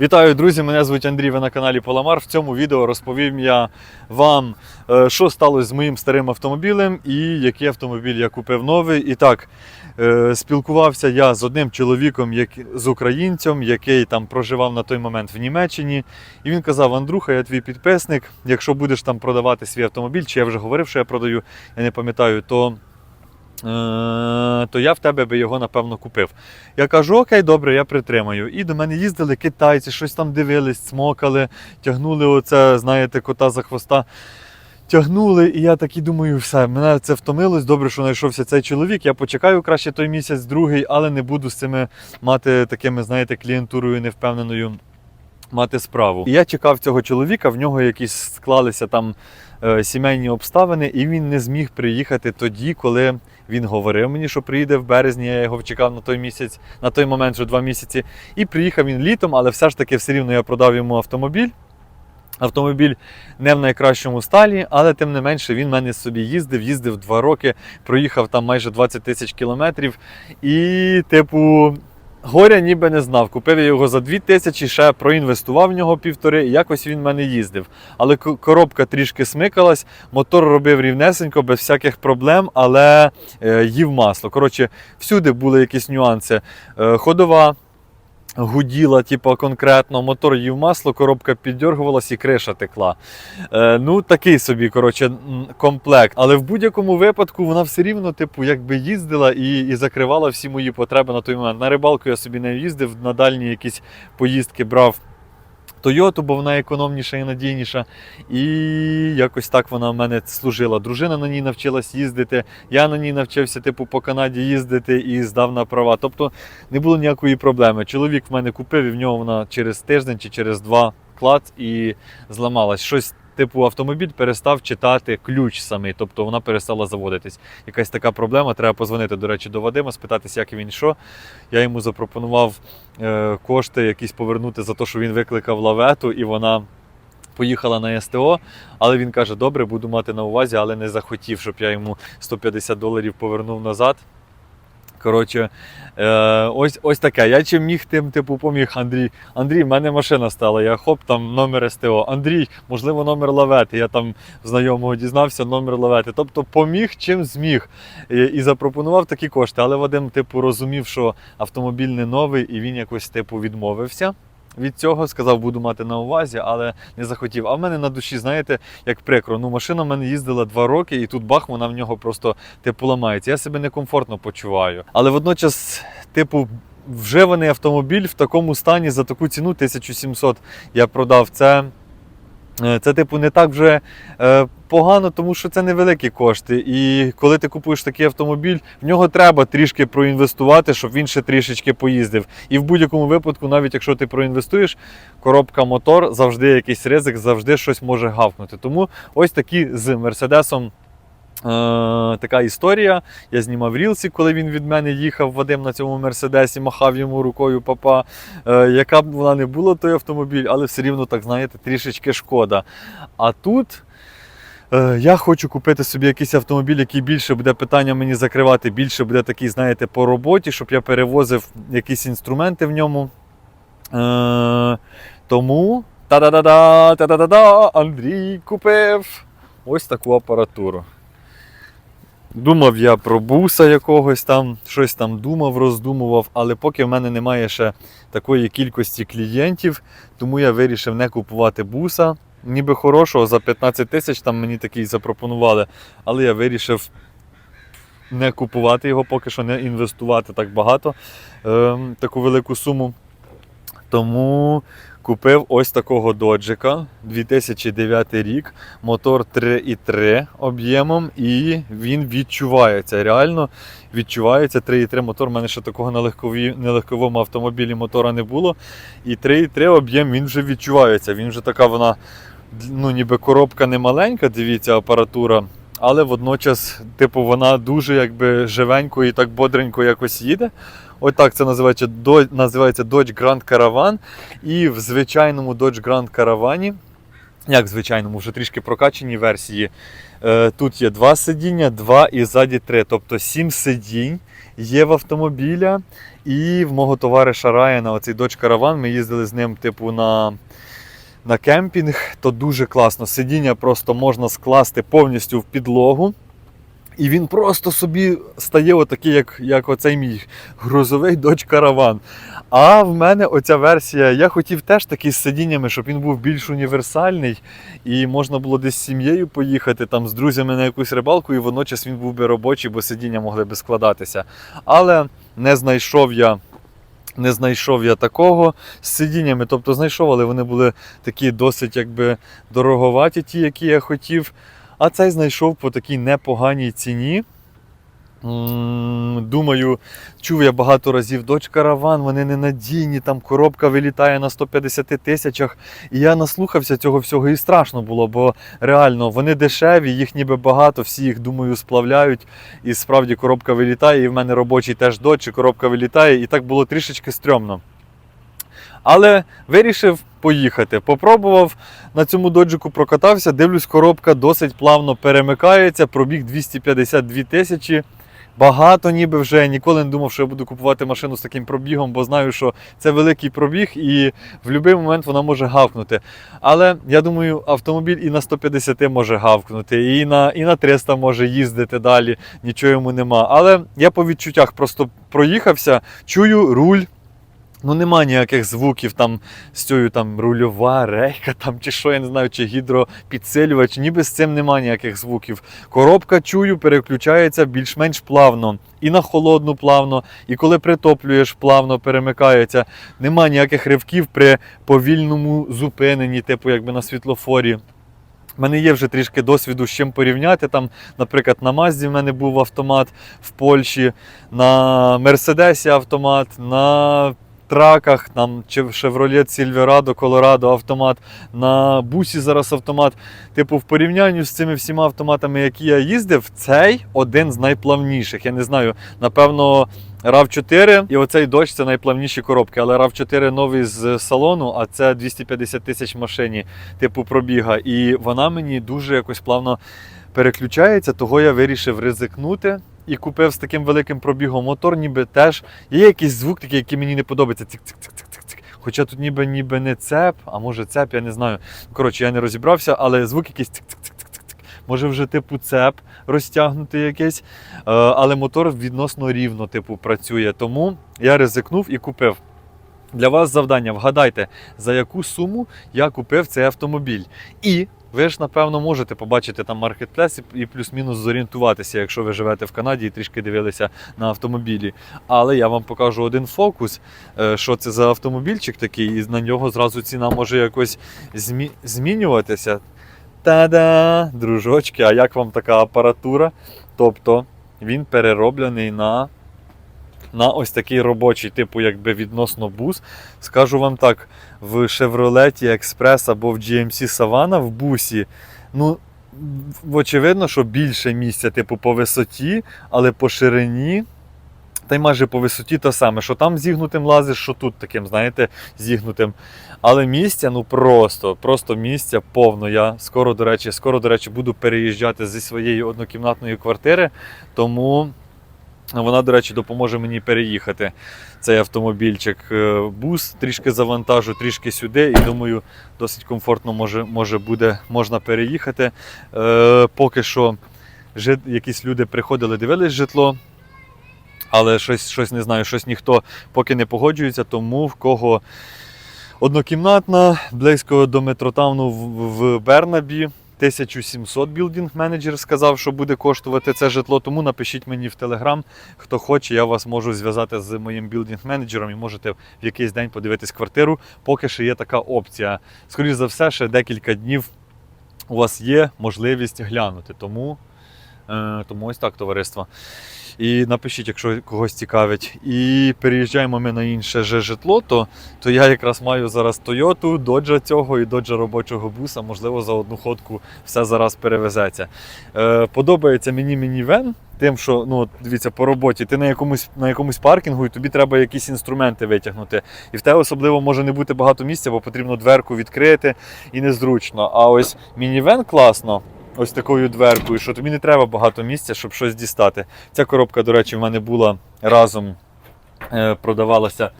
Вітаю, друзі! Мене звуть Андрій. Ви на каналі Поламар. В цьому відео розповім я вам, е, що сталося з моїм старим автомобілем і який автомобіль я купив новий. І так, е, спілкувався я з одним чоловіком, з українцем, який там проживав на той момент в Німеччині. І він казав: Андрюха, я твій підписник. Якщо будеш там продавати свій автомобіль, чи я вже говорив, що я продаю, я не пам'ятаю, то. Е, то я в тебе би його напевно купив. Я кажу, окей, добре, я притримаю. І до мене їздили китайці, щось там дивились, цмокали, тягнули оце, знаєте, кота за хвоста. Тягнули, і я такий думаю, все, мене це втомилось. Добре, що знайшовся цей чоловік. Я почекаю краще той місяць, другий, але не буду з цими мати такими, знаєте, клієнтурою невпевненою мати справу. І я чекав цього чоловіка, в нього якісь склалися там сімейні обставини, і він не зміг приїхати тоді, коли він говорив мені, що приїде в березні. Я його чекав на той місяць, на той момент вже два місяці. І приїхав він літом, але все ж таки все рівно я продав йому автомобіль. Автомобіль не в найкращому сталі, але тим не менше він в мене собі їздив, їздив два роки, проїхав там майже 20 тисяч кілометрів. І, типу, горя ніби не знав. Купив я його за 2 тисячі, ще проінвестував в нього півтори, і якось він в мене їздив. Але коробка трішки смикалась, мотор робив рівнесенько, без всяких проблем, але е, їв масло. Коротше, всюди були якісь нюанси. Е, ходова гуділа, типу, конкретно, мотор їв масло, коробка піддергувалась і криша текла. Е, ну, такий собі, коротше, комплект. Але в будь-якому випадку вона все рівно, типу, якби їздила і, і закривала всі мої потреби на той момент. На рибалку я собі не їздив, на дальні якісь поїздки брав. Тойоту, бо вона економніша і надійніша. І якось так вона в мене служила. Дружина на ній навчилась їздити. Я на ній навчився, типу, по Канаді їздити і здав на права. Тобто не було ніякої проблеми. Чоловік в мене купив, і в нього вона через тиждень чи через два клад і зламалась. Щось типу автомобіль перестав читати ключ самий, тобто вона перестала заводитись. Якась така проблема. Треба позвонити, до речі, до Вадима, спитатися, як він що. Я йому запропонував е, кошти якісь повернути за те, що він викликав лавету, і вона. Поїхала на СТО, але він каже: добре, буду мати на увазі, але не захотів, щоб я йому 150 доларів повернув назад. Коротше, е, ось ось таке. Я чим міг, тим типу поміг Андрій. Андрій, в мене машина стала. Я хоп, там номер СТО. Андрій, можливо, номер лавети. Я там знайомого дізнався номер лавети. Тобто поміг чим зміг. І, і запропонував такі кошти. Але Вадим, типу, розумів, що автомобіль не новий, і він якось типу відмовився. Від цього сказав, буду мати на увазі, але не захотів. А в мене на душі, знаєте, як прикро. Ну, машина в мене їздила два роки, і тут бах, вона в нього просто типу ламається. Я себе некомфортно почуваю. Але водночас, типу, вживаний автомобіль в такому стані за таку ціну 1700 я продав. Це, е, це типу, не так вже е, погано, тому що це невеликі кошти. І коли ти купуєш такий автомобіль, в нього треба трішки проінвестувати, щоб він ще трішечки поїздив. І в будь-якому випадку, навіть якщо ти проінвестуєш, коробка мотор, завжди якийсь ризик, завжди щось може гавкнути. Тому ось такі з Мерседесом. Е, така історія. Я знімав рілсі, коли він від мене їхав Вадим на цьому мерседесі, махав йому рукою папа. Е, яка б вона не була той автомобіль, але все рівно, так знаєте, трішечки шкода. А тут. Е, Я хочу купити собі якийсь автомобіль, який більше буде питання мені закривати, більше буде такий, знаєте, по роботі, щоб я перевозив якісь інструменти в ньому. Е, тому та-да-да-да, та-да-да-да, Андрій купив ось таку апаратуру. Думав я про буса якогось там, щось там думав, роздумував, але поки в мене немає ще такої кількості клієнтів, тому я вирішив не купувати буса. Ніби хорошого, за 15 тисяч там мені такий запропонували, але я вирішив не купувати його, поки що не інвестувати так багато, ем, таку велику суму. Тому купив ось такого доджика 2009 рік, мотор 3,3 об'ємом, і він відчувається. Реально відчувається 3,3 мотор. У мене ще такого на, легкові, на легковому автомобілі мотора не було. І 3,3 об'єм він вже відчувається. Він вже така вона, ну ніби коробка не маленька, дивіться, апаратура. Але водночас, типу, вона дуже якби живенько і так бодренько якось їде. Ось так це називається, називається Dodge Grand Caravan. І в звичайному Dodge Grand Caravan, як в звичайному, вже трішки прокачаній версії, е, тут є два сидіння, два і ззаді три. Тобто сім сидінь є в автомобіля. І в мого товариша Райана, оцей дочь караван, ми їздили з ним, типу, на, на кемпінг, то дуже класно. Сидіння просто можна скласти повністю в підлогу. І він просто собі стає отакий, як, як оцей мій грузовий дочь караван. А в мене оця версія, я хотів теж такий з сидіннями, щоб він був більш універсальний, і можна було десь з сім'єю поїхати там з друзями на якусь рибалку, і водночас він був би робочий, бо сидіння могли би складатися. Але не знайшов я. Не знайшов я такого з сидіннями, тобто знайшов, але вони були такі досить якби дороговаті, ті, які я хотів. А цей знайшов по такій непоганій ціні. Думаю, чув я багато разів дочь караван, вони ненадійні, там коробка вилітає на 150 тисячах. І я наслухався цього всього і страшно було, бо реально вони дешеві, їх ніби багато, всі їх, думаю, сплавляють. І справді коробка вилітає, і в мене робочий теж дочь, і коробка вилітає, і так було трішечки стрьомно. Але вирішив поїхати. Попробував на цьому доджику прокатався. Дивлюсь, коробка досить плавно перемикається. Пробіг 252 тисячі. Багато ніби вже ніколи не думав, що я буду купувати машину з таким пробігом, бо знаю, що це великий пробіг і в будь-який момент вона може гавкнути. Але я думаю, автомобіль і на 150 може гавкнути, і на, і на 300 може їздити далі, нічого йому нема. Але я по відчуттях просто проїхався, чую руль. Ну, нема ніяких звуків там з цією там рульова рейка там чи що, я не знаю, чи гідропідсилювач, ніби з цим нема ніяких звуків. Коробка чую, переключається більш-менш плавно. І на холодну плавно, і коли притоплюєш, плавно перемикається. Нема ніяких ривків при повільному зупиненні, типу якби на світлофорі. У мене є вже трішки досвіду з чим порівняти. Там, наприклад, на Мазді в мене був автомат в Польщі, на Мерседесі автомат, на траках, там чи в Chevrolet Silverado, Colorado автомат, на бусі зараз автомат. Типу, в порівнянні з цими всіма автоматами, які я їздив, цей один з найплавніших. Я не знаю, напевно. RAV4 і оцей дощ це найплавніші коробки, але RAV4 новий з салону, а це 250 тисяч машині, типу пробіга. І вона мені дуже якось плавно переключається, того я вирішив ризикнути. І купив з таким великим пробігом мотор, ніби теж є якийсь звук такий, який мені не подобається. Цик-цик-цик-цик-цик. Хоча тут ніби ніби не цеп, а може цеп, я не знаю. Коротше, я не розібрався, але звук якийсь цик-цик-цик-цик-цик. Може вже типу цеп розтягнутий якийсь. Е, Але мотор відносно рівно типу працює. Тому я ризикнув і купив. Для вас завдання вгадайте, за яку суму я купив цей автомобіль. І ви ж, напевно, можете побачити там маркетплейс і- плюс-мінус зорієнтуватися, якщо ви живете в Канаді і трішки дивилися на автомобілі. Але я вам покажу один фокус, е, що це за автомобільчик такий, і на нього зразу ціна може якось змі- змінюватися. Та-да, дружочки, а як вам така апаратура? Тобто він перероблений на на ось такий робочий, типу, якби відносно бус. Скажу вам так, в Chevrolet Express або в GMC Savannah в бусі, ну, очевидно, що більше місця, типу, по висоті, але по ширині. Та й майже по висоті те саме, що там зігнутим лазиш, що тут таким, знаєте, зігнутим. Але місця, ну просто, просто місця повно. Я скоро, до речі, скоро, до речі, буду переїжджати зі своєї однокімнатної квартири, тому вона, до речі, допоможе мені переїхати цей автомобільчик. Е, Бус трішки завантажу, трішки сюди, і думаю, досить комфортно може, може буде, можна переїхати. Е, поки що жит, якісь люди приходили, дивились житло. Але щось, щось не знаю, щось ніхто поки не погоджується, тому в кого однокімнатна, близько до метротауну в, в Бернабі. 1700 білдинг менеджер сказав, що буде коштувати це житло. Тому напишіть мені в Телеграм, хто хоче, я вас можу зв'язати з моїм білдинг менеджером і можете в якийсь день подивитись квартиру. Поки що є така опція. Скоріше за все, ще декілька днів у вас є можливість глянути. Тому, тому ось так, товариство. І напишіть, якщо когось цікавить. І переїжджаємо ми на інше же житло, то, то я якраз маю зараз Тойоту, доджа цього і доджа робочого буса. Можливо, за одну ходку все зараз перевезеться. Е, подобається мені мінівен. Тим, що ну дивіться, по роботі ти на якомусь на якомусь паркінгу, і тобі треба якісь інструменти витягнути. І в тебе особливо може не бути багато місця, бо потрібно дверку відкрити і незручно. А ось мінівен класно, ось такою дверкою, що тобі не треба багато місця, щоб щось дістати. Ця коробка, до речі, в мене була разом е, продавалася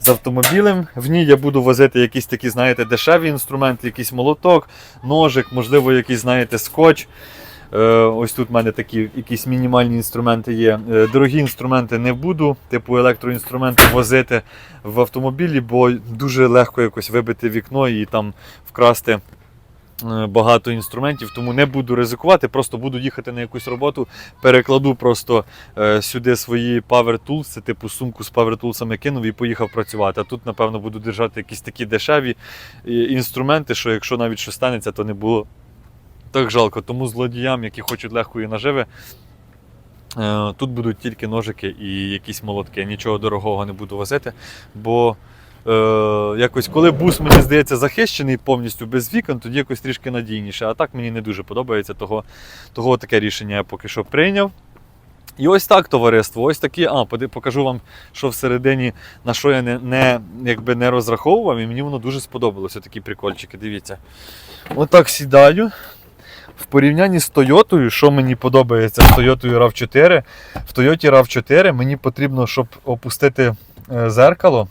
з автомобілем. В ній я буду возити якісь такі, знаєте, дешеві інструменти, якийсь молоток, ножик, можливо, якийсь, знаєте, скотч. Е, Ось тут в мене такі якісь мінімальні інструменти є. Е, Дорогі інструменти не буду, типу електроінструменти возити в автомобілі, бо дуже легко якось вибити вікно і там вкрасти багато інструментів, тому не буду ризикувати, просто буду їхати на якусь роботу, перекладу просто е, сюди свої Power Tools, це типу сумку з Power Tools'ами кинув і поїхав працювати. А тут, напевно, буду держати якісь такі дешеві е, інструменти, що якщо навіть щось станеться, то не було так жалко. Тому злодіям, які хочуть легкої наживи, е, тут будуть тільки ножики і якісь молотки. Нічого дорогого не буду возити, бо е, якось коли бус, мені здається, захищений повністю без вікон, тоді якось трішки надійніше. А так мені не дуже подобається, того, того таке рішення я поки що прийняв. І ось так, товариство, ось такі. А, покажу вам, що всередині, на що я не, не, якби не розраховував, і мені воно дуже сподобалося, такі прикольчики. Дивіться. Отак сідаю. В порівнянні з Тойотою, що мені подобається з Toyota RAV4, в Toyota RAV4 мені потрібно, щоб опустити е, зеркало.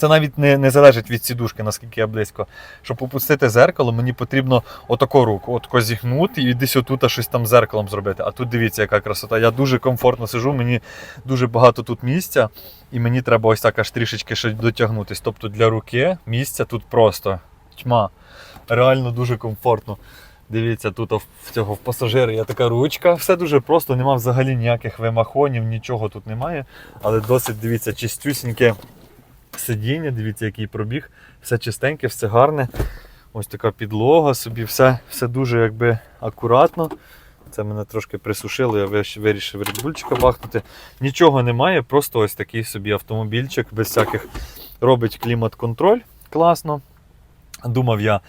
Це навіть не, не залежить від сідушки, наскільки я близько. Щоб опустити зеркало, мені потрібно отако руку, отако зігнути і десь отут щось там зеркалом зробити. А тут дивіться, яка красота. Я дуже комфортно сижу, мені дуже багато тут місця, і мені треба ось так аж трішечки ще дотягнутись. Тобто для руки місця тут просто тьма. Реально дуже комфортно. Дивіться, тут в цього в пасажира є така ручка. Все дуже просто, нема взагалі ніяких вимахонів, нічого тут немає. Але досить, дивіться, чистюсіньке сидіння, дивіться, який пробіг. Все чистеньке, все гарне. Ось така підлога собі, все, все дуже якби акуратно. Це мене трошки присушило, я вирішив редбульчика бахнути. Нічого немає, просто ось такий собі автомобільчик, без всяких робить клімат-контроль. Класно. Думав я,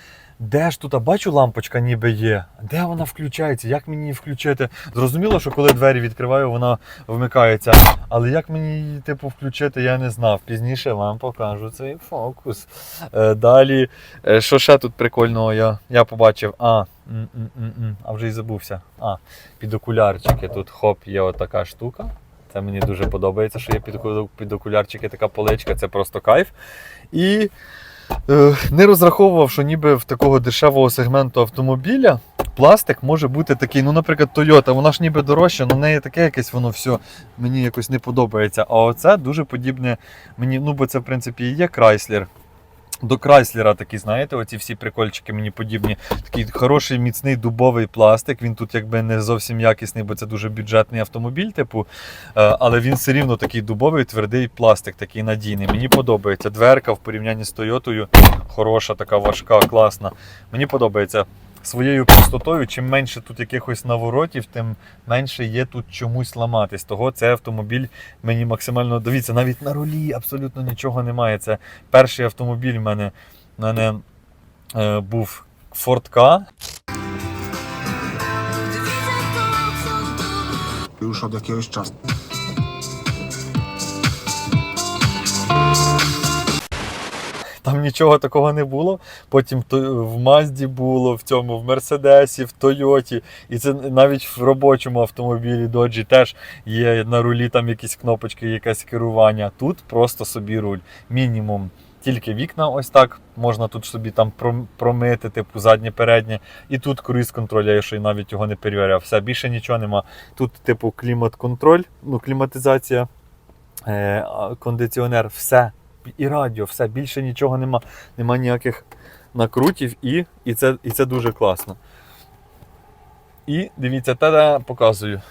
де ж тут, а бачу, лампочка ніби є. Де вона включається? Як мені її включити? Зрозуміло, що коли двері відкриваю, вона вмикається. Але як мені її типу включити, я не знав. Пізніше вам покажу цей фокус. Е, далі, е, що ще тут прикольного я, я побачив? А, м-м-м-м, а вже й забувся. А, під окулярчики. Тут хоп, є отака штука. Це мені дуже подобається, що є під, окулярчики така поличка, це просто кайф. І Не розраховував, що ніби в такого дешевого сегменту автомобіля пластик може бути такий. Ну, наприклад, Toyota, вона ж ніби дорожча, але в неї таке якесь воно все мені якось не подобається. А оце дуже подібне мені, ну бо це в принципі і є Chrysler. До Крайслера такі, знаєте, оці всі прикольчики мені подібні. Такий хороший міцний дубовий пластик. Він тут якби не зовсім якісний, бо це дуже бюджетний автомобіль, типу. Е, Але він все рівно такий дубовий, твердий пластик, такий надійний. Мені подобається. Дверка в порівнянні з Тойотою хороша, така важка, класна. Мені подобається. Своєю простотою, чим менше тут якихось наворотів, тим менше є тут чомусь ламатись. Того цей автомобіль мені максимально дивіться, навіть на рулі абсолютно нічого немає. Це перший автомобіль в мене, в мене е, був Ford K. już od jakiegoś czasu. Там нічого такого не було. Потім в Мазді було, в цьому, в Мерседесі, в Тойоті. І це навіть в робочому автомобілі Доджі теж є на рулі там якісь кнопочки, якесь керування. Тут просто собі руль. Мінімум. Тільки вікна ось так. Можна тут собі там промити, типу заднє переднє. І тут круїз контроль, я ще навіть його не перевіряв. Все, більше нічого нема. Тут, типу, клімат-контроль, ну, кліматизація, е, кондиціонер, все і радіо, все, більше нічого нема, нема ніяких накрутів, і, і, це, і це дуже класно. І дивіться, та показую.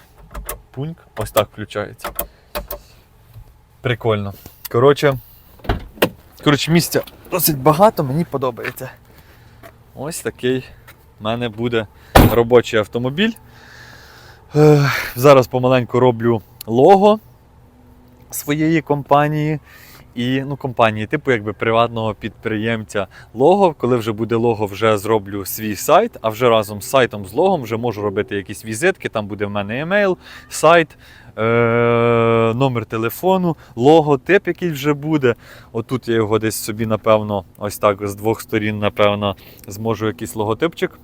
Пуньк, ось так включається. Прикольно. Коротше, коротше, місця досить багато, мені подобається. Ось такий в мене буде робочий автомобіль. Е, Зараз помаленьку роблю лого своєї компанії і ну, компанії, типу якби приватного підприємця лого. Коли вже буде лого, вже зроблю свій сайт, а вже разом з сайтом з логом вже можу робити якісь візитки. Там буде в мене емейл, сайт, е- номер телефону, логотип, який вже буде. Отут я його десь собі, напевно, ось так з двох сторін, напевно, зможу якийсь логотипчик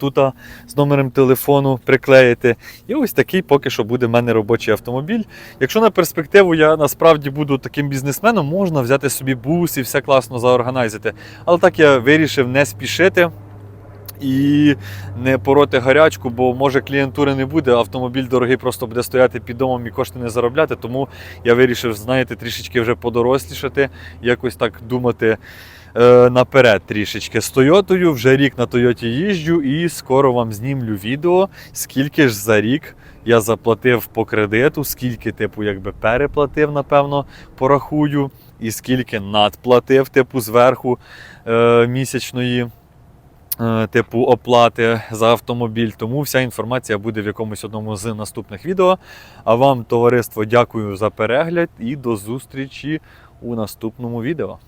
тут з номером телефону приклеїти. І ось такий поки що буде в мене робочий автомобіль. Якщо на перспективу я насправді буду таким бізнесменом, можна взяти собі бус і все класно заорганайзити. Але так я вирішив не спішити. І не пороти гарячку, бо може клієнтури не буде, автомобіль дорогий просто буде стояти під домом і кошти не заробляти. Тому я вирішив, знаєте, трішечки вже подорослішати, якось так думати е, наперед трішечки. З Тойотою вже рік на Тойоті їжджу і скоро вам знімлю відео, скільки ж за рік я заплатив по кредиту, скільки, типу, якби переплатив, напевно, порахую, і скільки надплатив, типу, зверху е, місячної е, типу оплати за автомобіль. Тому вся інформація буде в якомусь одному з наступних відео. А вам, товариство, дякую за перегляд і до зустрічі у наступному відео.